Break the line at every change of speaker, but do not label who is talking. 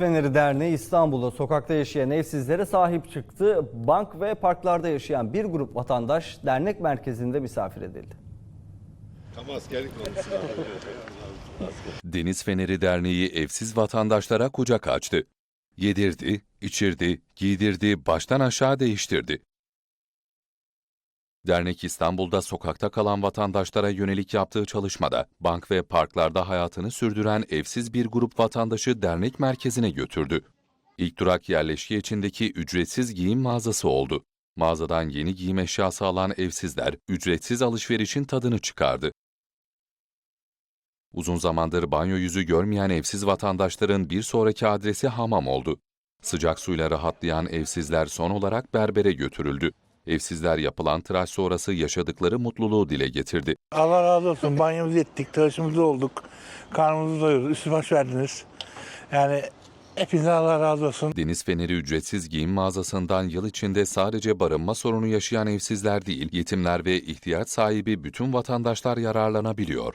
Feneri Derneği İstanbul'da sokakta yaşayan evsizlere sahip çıktı. Bank ve parklarda yaşayan bir grup vatandaş dernek merkezinde misafir edildi.
Deniz Feneri Derneği evsiz vatandaşlara kucak açtı. Yedirdi, içirdi, giydirdi, baştan aşağı değiştirdi. Dernek İstanbul'da sokakta kalan vatandaşlara yönelik yaptığı çalışmada bank ve parklarda hayatını sürdüren evsiz bir grup vatandaşı dernek merkezine götürdü. İlk durak yerleşke içindeki ücretsiz giyim mağazası oldu. Mağazadan yeni giyim eşyası alan evsizler ücretsiz alışverişin tadını çıkardı. Uzun zamandır banyo yüzü görmeyen evsiz vatandaşların bir sonraki adresi hamam oldu. Sıcak suyla rahatlayan evsizler son olarak berbere götürüldü. Evsizler yapılan tıraş sonrası yaşadıkları mutluluğu dile getirdi.
Allah razı olsun. Banyomuzu ettik, tıraşımızı olduk. Karnımızı doyurduk, üstü baş verdiniz. Yani hepinize Allah razı olsun.
Deniz Feneri ücretsiz giyim mağazasından yıl içinde sadece barınma sorunu yaşayan evsizler değil, yetimler ve ihtiyaç sahibi bütün vatandaşlar yararlanabiliyor.